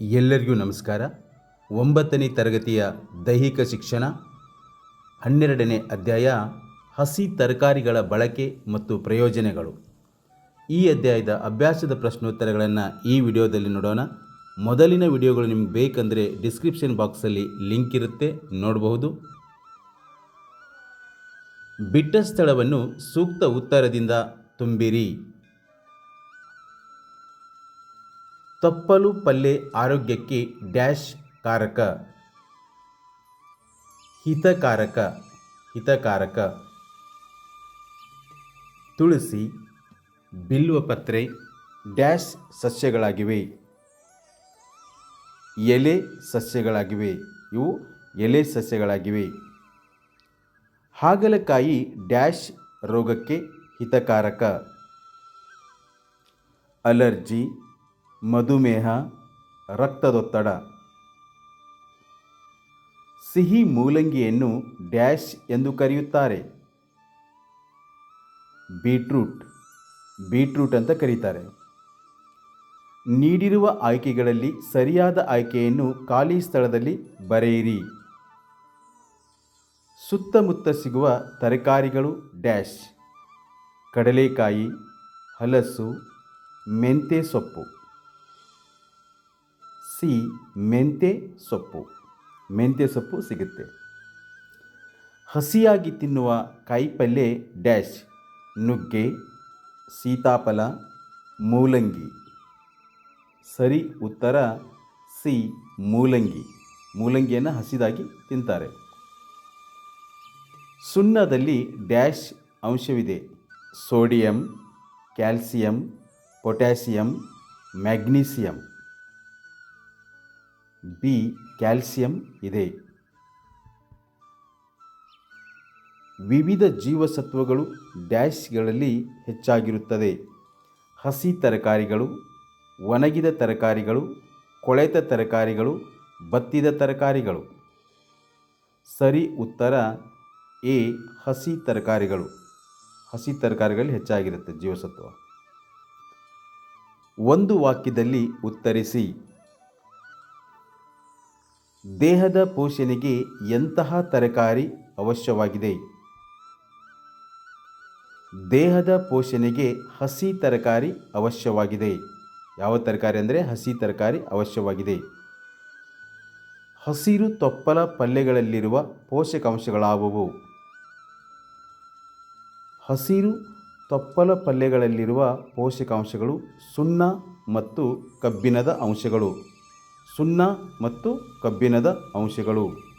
ಎಲ್ಲರಿಗೂ ನಮಸ್ಕಾರ. ಒಂಬತ್ತನೇ ತರಗತಿಯ ದೈಹಿಕ ಶಿಕ್ಷಣ, ಹನ್ನೆರಡನೇ ಅಧ್ಯಾಯ, ಹಸಿ ತರಕಾರಿಗಳ ಬಳಕೆ ಮತ್ತು ಪ್ರಯೋಜನಗಳು. ಈ ಅಧ್ಯಾಯದ ಅಭ್ಯಾಸದ ಪ್ರಶ್ನೋತ್ತರಗಳನ್ನು ಈ ವಿಡಿಯೋದಲ್ಲಿ ನೋಡೋಣ. ಮೊದಲಿನ ವಿಡಿಯೋಗಳು ನಿಮ್ಗೆ ಬೇಕಂದರೆ ಡಿಸ್ಕ್ರಿಪ್ಷನ್ ಬಾಕ್ಸಲ್ಲಿ ಲಿಂಕ್ ಇರುತ್ತೆ, ನೋಡಬಹುದು. ಬಿಟ್ಟ ಸ್ಥಳವನ್ನು ಸೂಕ್ತ ಉತ್ತರದಿಂದ ತುಂಬಿರಿ. ತಪ್ಪಲು ಪಲ್ಲೆ ಆರೋಗ್ಯಕ್ಕೆ ಡ್ಯಾಶ್ ಕಾರಕ. ಹಿತಕಾರಕ ಹಿತಕಾರಕ. ತುಳಸಿ ಬಿಲ್ವಪತ್ರೆ ಡ್ಯಾಶ್ ಸಸ್ಯಗಳಾಗಿವೆ. ಎಲೆ ಸಸ್ಯಗಳಾಗಿವೆ. ಇವು ಎಲೆ ಸಸ್ಯಗಳಾಗಿವೆ. ಹಾಗಲಕಾಯಿ ಡ್ಯಾಶ್ ರೋಗಕ್ಕೆ ಹಿತಕಾರಕ. ಅಲರ್ಜಿ ಮಧುಮೇಹ, ರಕ್ತದೊತ್ತಡ. ಸಿಹಿ ಮೂಲಂಗಿಯನ್ನು ಡ್ಯಾಶ್ ಎಂದು ಕರೆಯುತ್ತಾರೆ. ಬೀಟ್ರೂಟ್ ಬೀಟ್ರೂಟ್ ಅಂತ ಕರೀತಾರೆ. ನೀಡಿರುವ ಆಯ್ಕೆಗಳಲ್ಲಿ ಸರಿಯಾದ ಆಯ್ಕೆಯನ್ನು ಖಾಲಿ ಸ್ಥಳದಲ್ಲಿ ಬರೆಯಿರಿ. ಸುತ್ತಮುತ್ತ ಸಿಗುವ ತರಕಾರಿಗಳು ಡ್ಯಾಶ್. ಕಡಲೆಕಾಯಿ, ಹಲಸು, ಮೆಂತೆ ಸೊಪ್ಪು. ಸಿ, ಮೆಂತೆ ಸೊಪ್ಪು. ಮೆಂತೆ ಸೊಪ್ಪು ಸಿಗುತ್ತೆ. ಹಸಿಯಾಗಿ ತಿನ್ನುವ ಕಾಯಿಪಲ್ಯ ಡ್ಯಾಶ್, ನುಗ್ಗೆ, ಸೀತಾಫಲ, ಮೂಲಂಗಿ. ಸರಿ ಉತ್ತರ ಸಿ, ಮೂಲಂಗಿ. ಮೂಲಂಗಿಯನ್ನು ಹಸಿದಾಗಿ ತಿಂತಾರೆ. ಸುಣ್ಣದಲ್ಲಿ ಡ್ಯಾಶ್ ಅಂಶವಿದೆ. Sodium, calcium, potassium, magnesium. B calcium ಇದೆ. ವಿವಿಧ ಜೀವಸತ್ವಗಳು ಡ್ಯಾಶ್ಗಳಲ್ಲಿ ಹೆಚ್ಚಾಗಿರುತ್ತದೆ. ಹಸಿ ತರಕಾರಿಗಳು, ಒಣಗಿದ ತರಕಾರಿಗಳು, ಕೊಳೆತ ತರಕಾರಿಗಳು, ಬತ್ತಿದ ತರಕಾರಿಗಳು. ಸರಿ ಉತ್ತರ ಎ ಹಸಿ ತರಕಾರಿಗಳು. ಹಸಿ ತರಕಾರಿಗಳಲ್ಲಿ ಹೆಚ್ಚಾಗಿರುತ್ತೆ ಜೀವಸತ್ವ. ಒಂದು ವಾಕ್ಯದಲ್ಲಿ ಉತ್ತರಿಸಿ. ದೇಹದ ಪೋಷಣೆಗೆ ಎಂತಹ ತರಕಾರಿ ಅವಶ್ಯವಾಗಿದೆ? ದೇಹದ ಪೋಷಣೆಗೆ ಹಸಿ ತರಕಾರಿ ಅವಶ್ಯವಾಗಿದೆ. ಯಾವ ತರಕಾರಿ ಅಂದರೆ ಹಸಿ ತರಕಾರಿ ಅವಶ್ಯವಾಗಿದೆ. ಹಸಿರು ತೊಪ್ಪಲ ಪಲ್ಯಗಳಲ್ಲಿರುವ ಪೋಷಕಾಂಶಗಳಾವುವು? ಹಸಿರು ತೊಪ್ಪಲ ಪಲ್ಯಗಳಲ್ಲಿರುವ ಪೋಷಕಾಂಶಗಳು ಸುಣ್ಣ ಮತ್ತು ಕಬ್ಬಿಣದ ಅಂಶಗಳು. ಸುಣ್ಣ ಮತ್ತು ಕಬ್ಬಿಣದ ಅಂಶಗಳು.